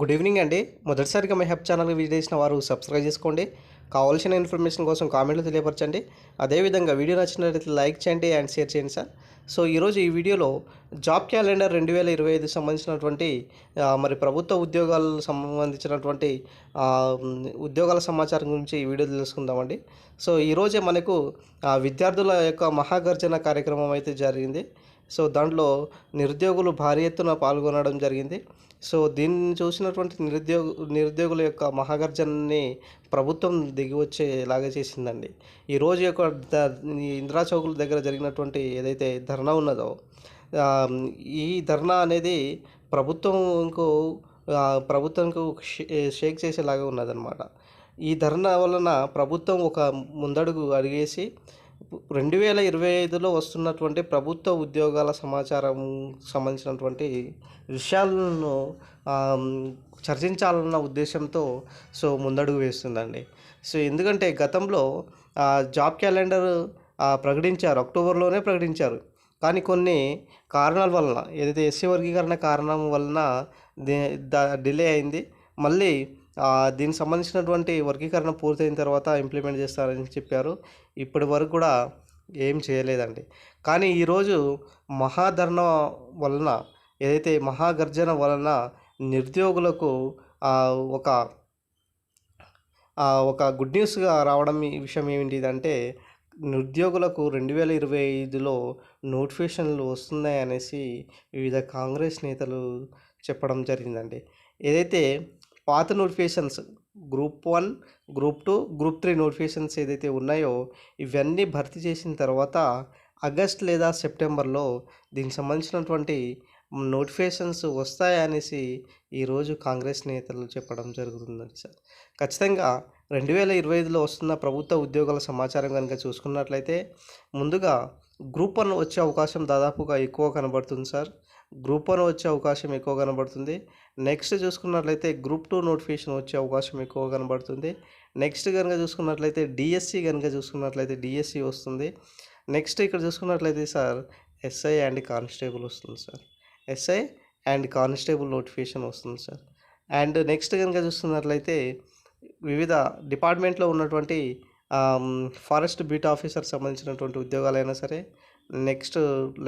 Good evening అండి. మొదటిసారిగా మీ హెప్ channel visit చేసిన వారు సబ్స్క్రైబ్ చేసుకోండి. కావాల్సిన ఇన్ఫర్మేషన్ కోసం కామెంట్లు తెలియపరచండి. అదేవిధంగా వీడియో నచ్చినట్లయితే లైక్ చేయండి అండ్ షేర్ చేయండి సార్. సో ఈరోజు ఈ వీడియోలో జాబ్ క్యాలెండర్ రెండు వేల ఇరవై ఐదు సంబంధించినటువంటి మరి ప్రభుత్వ ఉద్యోగాలకు సంబంధించినటువంటి ఉద్యోగాల సమాచారం గురించి ఈ వీడియో తెలుసుకుందామండి. సో ఈరోజే మనకు విద్యార్థుల యొక్క మహాగర్జన కార్యక్రమం అయితే జరిగింది. సో దాంట్లో నిరుద్యోగులు భారీ ఎత్తున పాల్గొనడం జరిగింది. సో దీన్ని చూసినటువంటి నిరుద్యోగ నిరుద్యోగుల యొక్క మహాగర్జనని ప్రభుత్వం దిగి వచ్చేలాగా చేసిందండి ఈరోజు యొక్క ఇందిరా చౌకుల దగ్గర జరిగినటువంటి ఏదైతే ధర్నా ఉన్నదో ఈ ధర్నా అనేది ప్రభుత్వంకు ప్రభుత్వంకు షే- షేక్ చేసేలాగా ఉన్నదన్నమాట. ఈ ధర్నా వలన ప్రభుత్వం ఒక ముందడుగు అడిగేసి రెండు వేల ఇరవై ఐదులో వస్తున్నటువంటి ప్రభుత్వ ఉద్యోగాల సమాచారం సంబంధించినటువంటి విషయాలను చర్చించాలన్న ఉద్దేశంతో సో ముందడుగు వేస్తుందండి. సో ఎందుకంటే గతంలో జాబ్ క్యాలెండర్ ప్రకటించారు అక్టోబర్లోనే ప్రకటించారు. కానీ కొన్ని కారణాల వలన ఏదైతే ఎస్సీ వర్గీకరణ కారణం వలన డిలే అయింది. మళ్ళీ దీనికి సంబంధించినటువంటి వర్గీకరణ పూర్తయిన తర్వాత ఇంప్లిమెంట్ చేస్తారని చెప్పారు. ఇప్పటి వరకు కూడా ఏం చేయలేదండి. కానీ ఈరోజు మహాధరణ వలన ఏదైతే మహాగర్జన వలన నిరుద్యోగులకు ఒక ఒక గుడ్ న్యూస్గా రావడం ఈ విషయం ఏమిటిదంటే నిరుద్యోగులకు రెండు వేల ఇరవై ఐదులో నోటిఫికేషన్లు వస్తున్నాయి అనేసి వివిధ కాంగ్రెస్ నేతలు చెప్పడం జరిగిందండి. ఏదైతే పాత notifications group one group two group three notifications ఏదైతే ఉన్నాయో ఇవన్నీ భర్తీ చేసిన తర్వాత ఆగస్ట్ లేదా సెప్టెంబర్లో దీనికి సంబంధించినటువంటి నోటిఫికేషన్స్ వస్తాయనేసి ఈరోజు కాంగ్రెస్ నేతలు చెప్పడం జరుగుతుందండి సార్. ఖచ్చితంగా రెండు వేల ఇరవై ఐదులో వస్తున్న ప్రభుత్వ ఉద్యోగాల సమాచారం కనుక చూసుకున్నట్లయితే ముందుగా గ్రూప్ వన్ వచ్చే అవకాశం దాదాపుగా ఎక్కువ కనబడుతుంది సార్. గ్రూప్ వన్ వచ్చే అవకాశం ఎక్కువ కనబడుతుంది. నెక్స్ట్ చూసుకున్నట్లయితే గ్రూప్ టూ నోటిఫికేషన్ వచ్చే అవకాశం ఎక్కువ కనబడుతుంది. నెక్స్ట్ కనుక చూసుకున్నట్లయితే డిఎస్సి కనుక చూసుకున్నట్లయితే డిఎస్సి వస్తుంది. నెక్స్ట్ ఇక్కడ చూసుకున్నట్లయితే సార్ ఎస్ఐ అండ్ కానిస్టేబుల్ వస్తుంది sir. SI and constable notification వస్తుంది సార్. అండ్ నెక్స్ట్ కనుక చూస్తున్నట్లయితే వివిధ డిపార్ట్మెంట్లో ఉన్నటువంటి ఫారెస్ట్ బీట్ ఆఫీసర్ సంబంధించినటువంటి ఉద్యోగాలైనా సరే నెక్స్ట్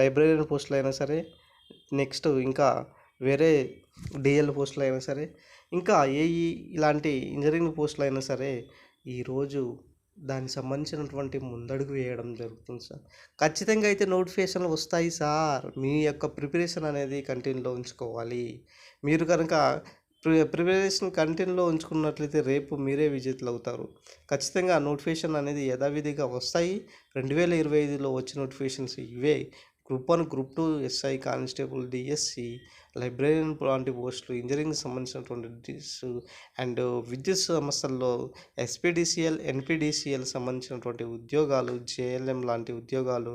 లైబ్రరీయన్ పోస్టులు అయినా సరే నెక్స్ట్ ఇంకా వేరే డిఎల్ పోస్టులు అయినా సరే ఇంకా ఏఈ ఇలాంటి ఇంజనీరింగ్ పోస్టులు అయినా సరే ఈరోజు దానికి సంబంధించినటువంటి ముందడుగు వేయడం జరుగుతుంది సార్. ఖచ్చితంగా అయితే నోటిఫికేషన్లు వస్తాయి సార్. మీ యొక్క ప్రిపరేషన్ అనేది కంటిన్యూలో ఉంచుకోవాలి. మీరు కనుక ప్రి ప్రిపరేషన్ కంటిన్యూలో ఉంచుకున్నట్లయితే రేపు మీరే విజేతలు అవుతారు. ఖచ్చితంగా నోటిఫికేషన్ అనేది యథావిధిగా వస్తాయి. రెండు వేల ఇరవై ఐదులో వచ్చే నోటిఫికేషన్స్ ఇవే. Group one group two SI constable DSC librarian లాంటి పోస్టులు ఇంజనీరింగ్ సంబంధించినటువంటి డిస్ అండ్ విద్యుత్ సంస్థల్లో ఎస్పీడీసీఎల్ ఎన్పిడిసిఎల్ సంబంధించినటువంటి ఉద్యోగాలు జేఎల్ఎం లాంటి ఉద్యోగాలు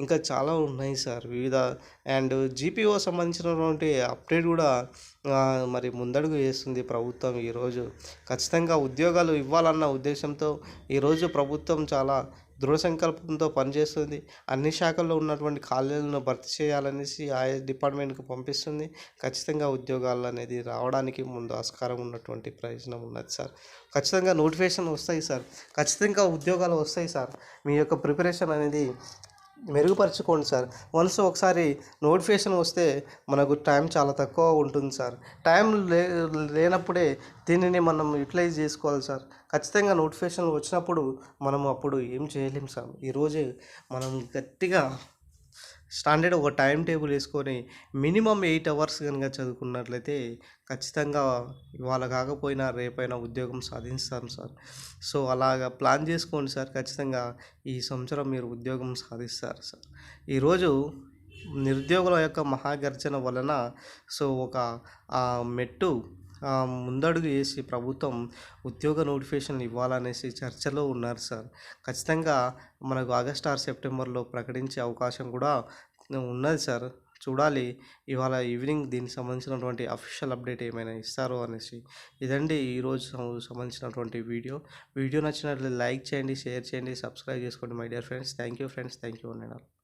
ఇంకా చాలా ఉన్నాయి సార్. వివిధ అండ్ జీపీఓ సంబంధించినటువంటి అప్డేట్ కూడా మరి ముందడుగు వేస్తుంది ప్రభుత్వం ఈరోజు. ఖచ్చితంగా ఉద్యోగాలు ఇవ్వాలన్న ఉద్దేశంతో ఈరోజు ప్రభుత్వం చాలా దృఢ సంకల్పంతో పనిచేస్తుంది. అన్ని శాఖల్లో ఉన్నటువంటి ఖాళీలను భర్తీ చేయాలనేసి ఆయా డిపార్ట్మెంట్కి పంపిస్తుంది. ఖచ్చితంగా ఉద్యోగాలు అనేది రావడానికి ముందు ఆస్కారం ఉన్నటువంటి ప్రయోజనం ఉన్నది సార్. ఖచ్చితంగా నోటిఫికేషన్ వస్తాయి సార్. ఖచ్చితంగా ఉద్యోగాలు వస్తాయి సార్. మీ యొక్క ప్రిపరేషన్ అనేది మెరుగుపరచుకోండి సార్. వన్స్ ఒకసారి నోటిఫికేషన్ వస్తే మనకు టైం చాలా తక్కువ ఉంటుంది సార్. టైం లే లేనప్పుడే దీనిని మనం యూటిలైజ్ చేసుకోవాలి సార్. ఖచ్చితంగా నోటిఫికేషన్ వచ్చినప్పుడు మనం అప్పుడు ఏం చేయలేం సార్. ఈరోజే మనం గట్టిగా స్టాండర్డ్ ఒక టైం టేబుల్ వేసుకొని మినిమం ఎయిట్ అవర్స్ కనుక చదువుకున్నట్లయితే ఖచ్చితంగా ఇవాళ కాకపోయినా రేపైనా ఉద్యోగం సాధిస్తాం సార్. సో అలాగా ప్లాన్ చేసుకోండి సార్. ఖచ్చితంగా ఈ సంవత్సరం మీరు ఉద్యోగం సాధిస్తారు సార్. ఈరోజు నిరుద్యోగుల యొక్క మహాగర్జన వలన సో ఒక ఆ, మెట్టు ముందడుగు వేసి ప్రభుత్వం ఉద్యోగ నోటిఫికేషన్ ఇవ్వాలనేసి చర్చలో ఉన్నారు సార్. ఖచ్చితంగా మనకు ఆగస్ట్ ఆర్ సెప్టెంబర్లో ప్రకటించే అవకాశం కూడా ఉన్నది సార్. చూడాలి ఇవాళ ఈవినింగ్ దీనికి సంబంధించినటువంటి అఫీషియల్ అప్డేట్ ఏమైనా ఇస్తారో అనేసి. ఇదండి ఈరోజు సంబంధించినటువంటి వీడియో. వీడియో నచ్చినట్లయితే లైక్ చేయండి షేర్ చేయండి సబ్స్క్రైబ్ చేసుకోండి my dear friends. Thank you friends. Thank you అండి